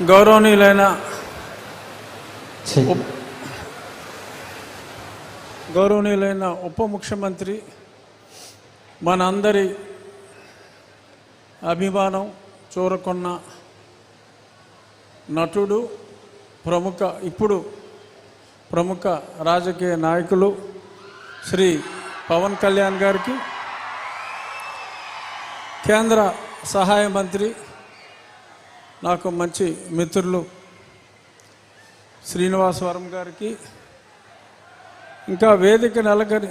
గౌరవనీయులైన. గౌరవనీయులైన ఉప ముఖ్యమంత్రి మనందరి అభిమానం చూరకొన్న నటుడు ప్రముఖ ఇప్పుడు ప్రముఖ రాజకీయ నాయకులు శ్రీ పవన్ కళ్యాణ్ గారికి కేంద్ర సహాయ మంత్రి నాకు మంచి మిత్రులు శ్రీనివాసవరం గారికి. ఇంకా వేదిక నెలకరి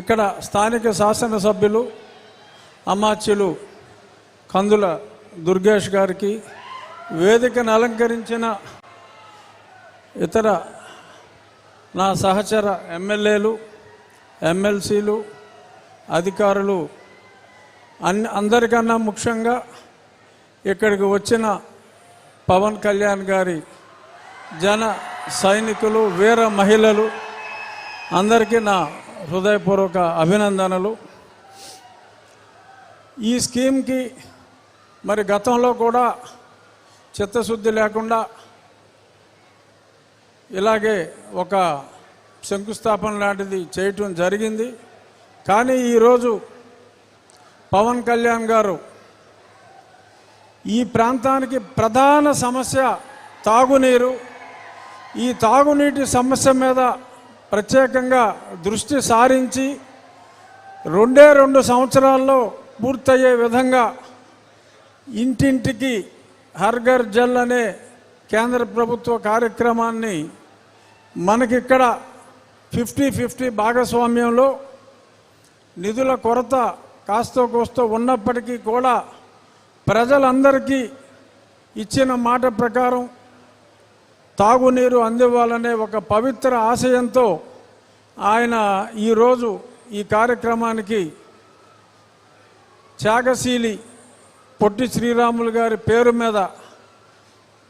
ఇక్కడ స్థానిక శాసనసభ్యులు అమాత్యులు కందుల దుర్గేష్ గారికి వేదికను అలంకరించిన ఇతర నా సహచర ఎమ్మెల్యేలు ఎమ్మెల్సీలు అధికారులు అన్ని అందరికన్నా ముఖ్యంగా ఇక్కడికి వచ్చిన పవన్ కళ్యాణ్ గారి జన సైనికులు వీర మహిళలు అందరికీ నా హృదయపూర్వక అభినందనలు. ఈ స్కీమ్కి మరి గతంలో కూడా చిత్తశుద్ధి లేకుండా ఇలాగే ఒక శంకుస్థాపన లాంటిది చేయటం జరిగింది. కానీ ఈరోజు పవన్ కళ్యాణ్ గారు ఈ ప్రాంతానికి ప్రధాన సమస్య తాగునీరు. ఈ తాగునీటి సమస్య మీద ప్రత్యేకంగా దృష్టి సారించి రెండే రెండు సంవత్సరాల్లో పూర్తయ్యే విధంగా ఇంటింటికి హర్ఘర్ జల్ అనే కేంద్ర ప్రభుత్వ కార్యక్రమాన్ని మనకిక్కడ ఫిఫ్టీ ఫిఫ్టీ భాగస్వామ్యంలో నిధుల కొరత కాస్తో కోస్తో ఉన్నప్పటికీ కూడా ప్రజలందరికీ ఇచ్చిన మాట ప్రకారం తాగునీరు అందివ్వాలనే ఒక పవిత్ర ఆశయంతో ఆయన ఈరోజు ఈ కార్యక్రమానికి త్యాగశీలి పొట్టి శ్రీరాములు గారి పేరు మీద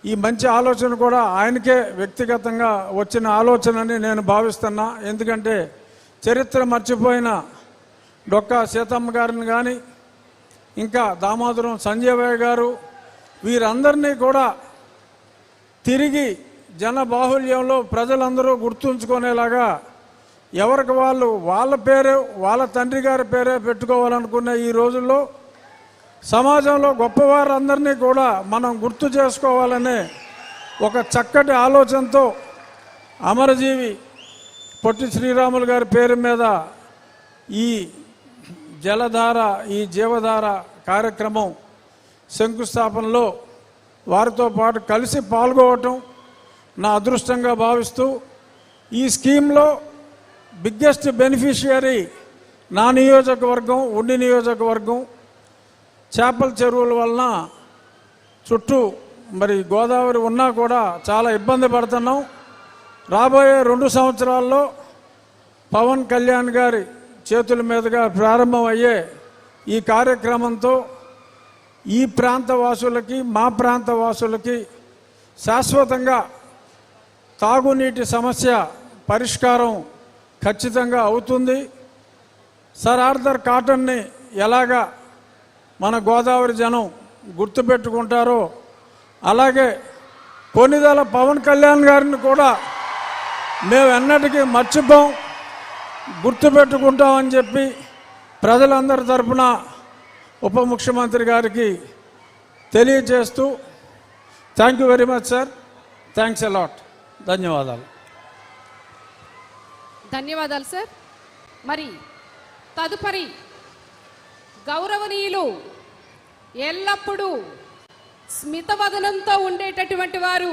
ఈ మంచి ఆలోచన కూడా ఆయనకే వ్యక్తిగతంగా వచ్చిన ఆలోచనని నేను భావిస్తున్నా. ఎందుకంటే చరిత్ర మర్చిపోయిన డొక్కా సీతమ్మ గారిని కానీ ఇంకా దామోదరం సంజయ్ గారు వీరందరినీ కూడా తిరిగి జన బాహుల్యంలో ప్రజలందరూ గుర్తుంచుకునేలాగా ఎవరికి వాళ్ళు వాళ్ళ పేరే వాళ్ళ తండ్రి గారి పేరే పెట్టుకోవాలనుకునే ఈ రోజుల్లో సమాజంలో గొప్పవారందరినీ కూడా మనం గుర్తు చేసుకోవాలనే ఒక చక్కటి ఆలోచనతో అమరజీవి పొట్టి శ్రీరాములు గారి పేరు మీద ఈ జలధార ఈ జీవధార కార్యక్రమం శంకుస్థాపనలో వారితో పాటు కలిసి పాల్గొవటం నా అదృష్టంగా భావిస్తూ ఈ స్కీమ్లో బిగ్గెస్ట్ బెనిఫిషియరీ నా నియోజకవర్గం ఉండి నియోజకవర్గం చేపల చెరువుల వలన చుట్టూ మరి గోదావరి ఉన్నా కూడా చాలా ఇబ్బంది పడుతున్నాం. రాబోయే రెండు సంవత్సరాల్లో పవన్ కళ్యాణ్ గారి చేతుల మీదుగా ప్రారంభమయ్యే ఈ కార్యక్రమంతో ఈ ప్రాంత వాసులకి మా ప్రాంత వాసులకి శాశ్వతంగా తాగునీటి సమస్య పరిష్కారం ఖచ్చితంగా అవుతుంది. సర్ ఆర్థర్ కాటన్ని ఎలాగా మన గోదావరి జనం గుర్తుపెట్టుకుంటారో అలాగే కొనిదల పవన్ కళ్యాణ్ గారిని కూడా మేము ఎన్నటికీ మర్చిపోం. గుర్తుపెట్టుకుంటామని చెప్పి ప్రజలందరి తరఫున ఉప ముఖ్యమంత్రి గారికి తెలియజేస్తూ thank you very much sir thanks a lot ధన్యవాదాలు. ధన్యవాదాలు సార్ మరి తదుపరి గౌరవనీయులు ఎల్లప్పుడూ స్మితవదనంతో ఉండేటటువంటి వారు